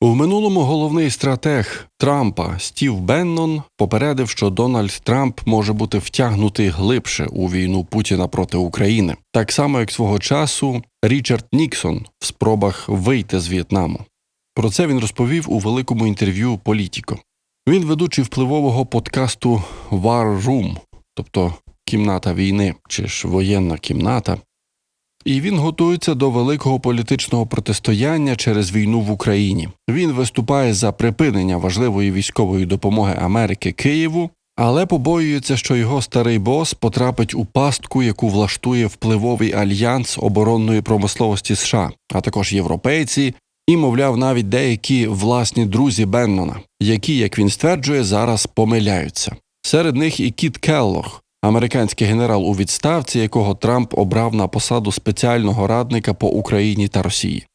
У минулому головний стратег Трампа Стів Беннон попередив, що Дональд Трамп може бути втягнутий глибше у війну Путіна проти України, так само як свого часу Річард Ніксон в спробах вийти з В'єтнаму. Про це він розповів у великому інтерв'ю Політіко. Він ведучий впливового подкасту War Room, тобто кімната війни чи ж воєнна кімната. І він готується до великого політичного протистояння через війну в Україні. Він виступає за припинення важливої військової допомоги Америки Києву, але побоюється, що його старий бос потрапить у пастку, яку влаштує впливовий альянс оборонної промисловості США, а також європейці, і, мовляв, навіть деякі власні друзі Беннона, які, як він стверджує, зараз помиляються. Серед них і Кіт Келлог, американський генерал у відставці, якого Трамп обрав на посаду спеціального радника по Україні та Росії.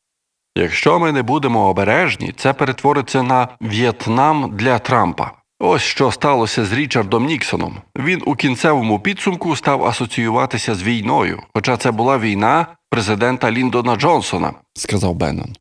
Якщо ми не будемо обережні, це перетвориться на В'єтнам для Трампа. Ось що сталося з Річардом Ніксоном. Він у кінцевому підсумку став асоціюватися з війною, хоча це була війна президента Ліндона Джонсона, сказав Беннон.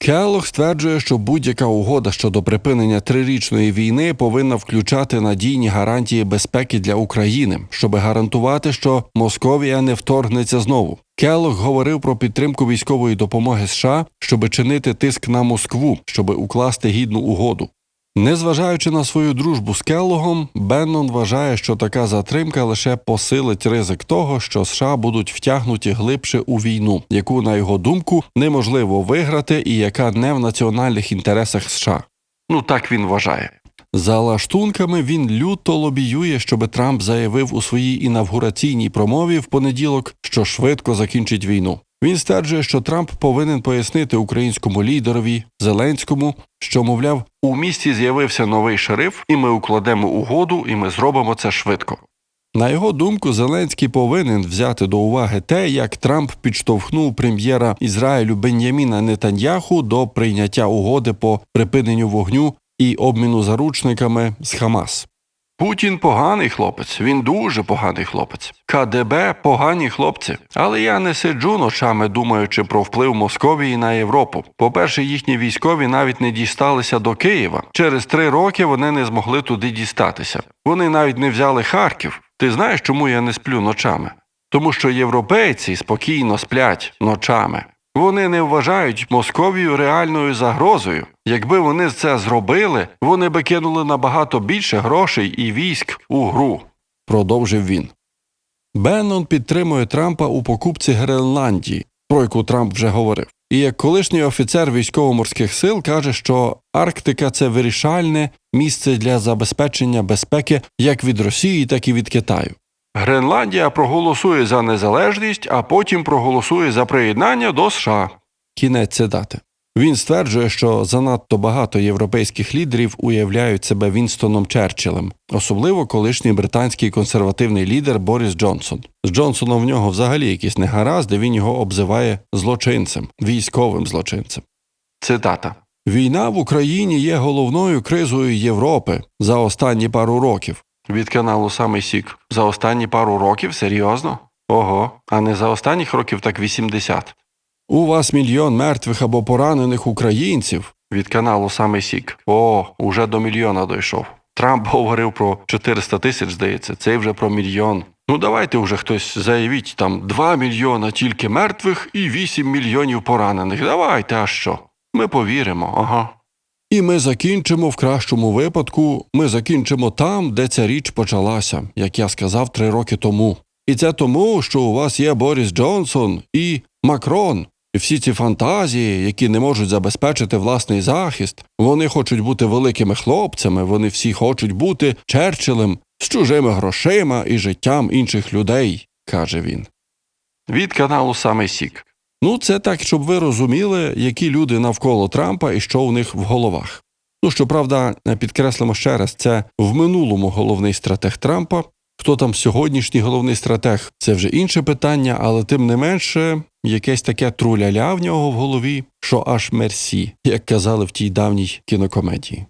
Келлог стверджує, що будь-яка угода щодо припинення трирічної війни повинна включати надійні гарантії безпеки для України, щоб гарантувати, що Московія не вторгнеться знову. Келлог говорив про підтримку військової допомоги США, щоб чинити тиск на Москву, щоб укласти гідну угоду. Незважаючи на свою дружбу з Келлогом, Беннон вважає, що така затримка лише посилить ризик того, що США будуть втягнуті глибше у війну, яку, на його думку, неможливо виграти і яка не в національних інтересах США. Ну так він вважає. За лаштунками він люто лобіює, щоб Трамп заявив у своїй інавгураційній промові в понеділок, що швидко закінчить війну. Він стверджує, що Трамп повинен пояснити українському лідерові Зеленському, що, мовляв, у місті з'явився новий шериф, і ми укладемо угоду, і ми зробимо це швидко. На його думку, Зеленський повинен взяти до уваги те, як Трамп підштовхнув прем'єра Ізраїлю Бен'яміна Нетаньяху до прийняття угоди по припиненню вогню і обміну заручниками з Хамас. Путін поганий хлопець, він дуже поганий хлопець. КДБ погані хлопці. Але я не сиджу ночами, думаючи про вплив Московії на Європу. По-перше, їхні військові навіть не дісталися до Києва. Через три роки вони не змогли туди дістатися. Вони навіть не взяли Харків. Ти знаєш, чому я не сплю ночами? Тому що європейці спокійно сплять ночами. Вони не вважають Московію реальною загрозою. Якби вони це зробили, вони би кинули набагато більше грошей і військ у гру, продовжив він. Беннон підтримує Трампа у покупці Гренландії, про яку Трамп вже говорив. І як колишній офіцер військово-морських сил каже, що Арктика це вирішальне місце для забезпечення безпеки як від Росії, так і від Китаю. Гренландія проголосує за незалежність, а потім проголосує за приєднання до США. Кінець цитати. Він стверджує, що занадто багато європейських лідерів уявляють себе Вінстоном Черчиллем, особливо колишній британський консервативний лідер Борис Джонсон. З Джонсоном в нього взагалі якісь негаразди, він його обзиває злочинцем, військовим злочинцем. Цитата. Війна в Україні є головною кризою Європи за останні пару років. Від каналу Самий Сік. За останні пару років? Серйозно? Ого, а не за останніх років так 80. У вас мільйон мертвих або поранених українців від каналу Самий Сік. О, уже до мільйона дійшов. Трамп говорив про 400 тисяч, здається, цей вже про мільйон. Ну давайте вже хтось заявіть там 2 мільйона тільки мертвих і 8 мільйонів поранених. Давайте, а що? Ми повіримо, ага. І ми закінчимо в кращому випадку. Ми закінчимо там, де ця річ почалася, як я сказав три роки тому. І це тому, що у вас є Борис Джонсон і Макрон. І всі ці фантазії, які не можуть забезпечити власний захист, вони хочуть бути великими хлопцями, вони всі хочуть бути Черчиллем з чужими грошима і життям інших людей, каже він. Від каналу Самий Сік. Ну, це так, щоб ви розуміли, які люди навколо Трампа і що у них в головах. Ну, щоправда, підкреслимо ще раз, це в минулому головний стратег Трампа. Хто там сьогоднішній головний стратег, це вже інше питання, але тим не менше, якесь таке труляля в нього в голові, що аж мерсі, як казали в тій давній кінокомедії.